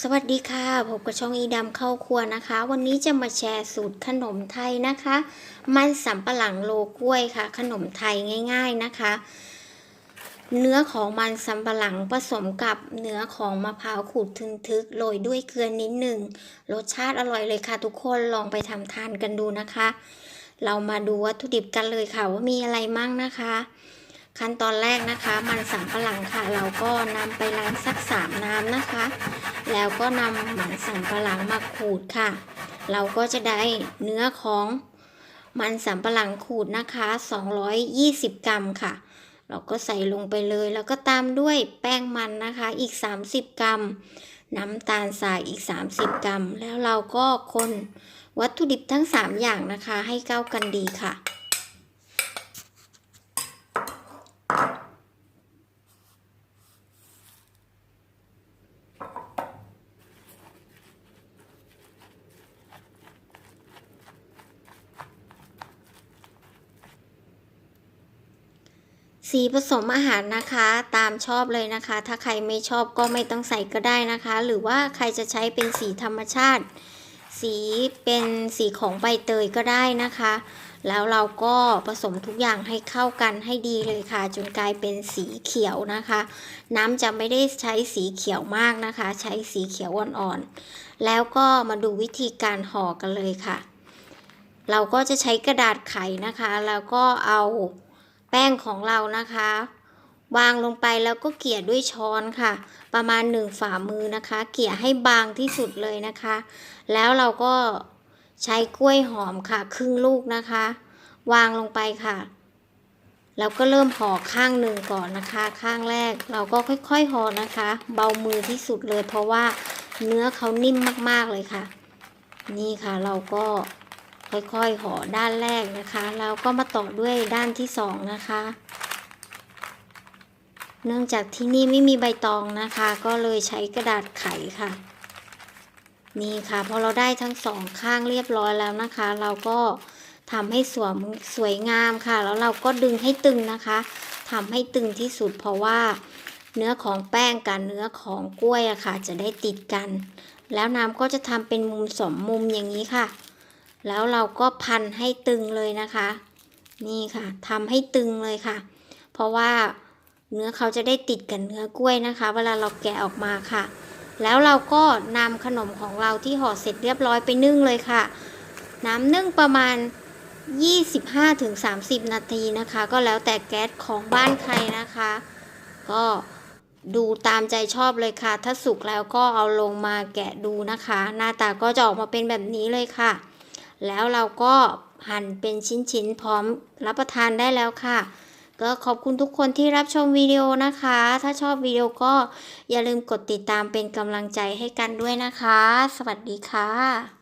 สวัสดีค่ะพบกับช่องอีดำเข้าครัวนะคะ วันนี้จะมาแชร์สูตรขนมไทยนะคะ มันสำปะหลังโลกล้วยค่ะ ขนมไทยง่าย ๆนะคะ เนื้อของมันสำปะหลังผสมกับเนื้อของมะพร้าวขูดทึกๆโรยด้วยเกลือนิดหนึ่งรสชาติอร่อยเลยค่ะ ทุกคนลองไปทำทานกันดูนะคะ เรามาดูวัตถุดิบกันเลยค่ะว่ามีอะไรมั่งนะคะขั้นตอนแรกนะคะ มันสำปะหลังค่ะ เราก็นำไปล้างสักสามน้ำนะคะ แล้วก็นำมันสำปะหลังมาขูดค่ะ เราก็จะได้เนื้อของมันสำปะหลังขูดนะคะ 220 กรัมค่ะ เราก็ใส่ลงไปเลย แล้วก็ตามด้วยแป้งมันนะคะอีก 30 กรัม น้ำตาลทรายอีก 30 กรัม แล้วเราก็คนวัตถุดิบทั้ง 3 อย่างนะคะ ให้เข้ากันดีค่ะ สีผสมอาหารนะคะตามชอบเลยนะคะ ถ้าใครไม่ชอบก็ไม่ต้องใส่ก็ได้นะคะ หรือว่าใครจะใช้เป็นสีธรรมชาติ สีเป็นสีของใบเตยก็ได้นะคะ แล้วเราก็ผสมทุกอย่างให้เข้ากันให้ดีเลยค่ะ จนกลายเป็นสีเขียวนะคะ น้ำจะไม่ได้ใช้สีเขียวมากนะคะ ใช้สีเขียวอ่อนๆแล้วก็มาดูวิธีการห่อกันเลยค่ะ เราก็จะใช้กระดาษไขนะคะ แล้วก็เอา แป้งของเรานะคะ วางลงไปแล้วก็เกี่ยด้วยช้อนค่ะ ประมาณหนึ่งฝ่ามือนะคะ เกี่ยให้บางที่สุดเลยนะคะ แล้วเราก็ใช้กล้วยหอมค่ะ ครึ่งลูกนะคะ วางลงไปค่ะแล้วก็เริ่มห่อข้างหนึ่งก่อนนะคะ ข้างแรกเราก็ค่อยๆห่อนะคะ เบามือที่สุดเลย เพราะว่าเนื้อเขานิ่มมากๆเลยค่ะ นี่ค่ะเราก็ ค่อยๆห่อด้านแรกนะคะแล้วก็มาต่อด้วยด้านที่สองนะคะ เนื่องจากที่นี่ไม่มีใบตองนะคะ ก็เลยใช้กระดาษไขค่ะ นี่ค่ะพอเราได้ทั้งสองข้างเรียบร้อยแล้วนะคะ เราก็ทำให้สวมสวยงามค่ะ แล้วเราก็ดึงให้ตึงนะคะทำให้ตึงที่สุดเพราะว่าเนื้อของแป้งกับเนื้อของกล้วยอะค่ะ จะได้ติดกัน แล้วน้ำก็จะทำเป็นมุมสมมุมอย่างนี้ค่ะ แล้วเราก็พันให้ตึงเลยนะคะ นี่ค่ะทำให้ตึงเลยค่ะ เพราะว่าเนื้อเขาจะได้ติดกับเนื้อกล้วยนะคะ เวลาเราแกะออกมาค่ะ แล้วเราก็นำขนมของเราที่ห่อเสร็จเรียบร้อยไปนึ่งเลยค่ะ น้ำนึ่งประมาณ 25-30 นาทีนะคะ ก็แล้วแต่แก๊สของบ้านใครนะคะ ก็ดูตามใจชอบเลยค่ะ ถ้าสุกแล้วก็เอาลงมาแกะดูนะคะ หน้าตาก็จะออกมาเป็นแบบนี้เลยค่ะ แล้วเราก็หั่นเป็นชิ้นๆ พร้อมรับประทานได้แล้วค่ะ ก็ขอบคุณทุกคนที่รับชมวิดีโอนะคะ ถ้าชอบวิดีโอก็อย่าลืมกดติดตามเป็นกำลังใจให้กันด้วยนะคะ สวัสดีค่ะ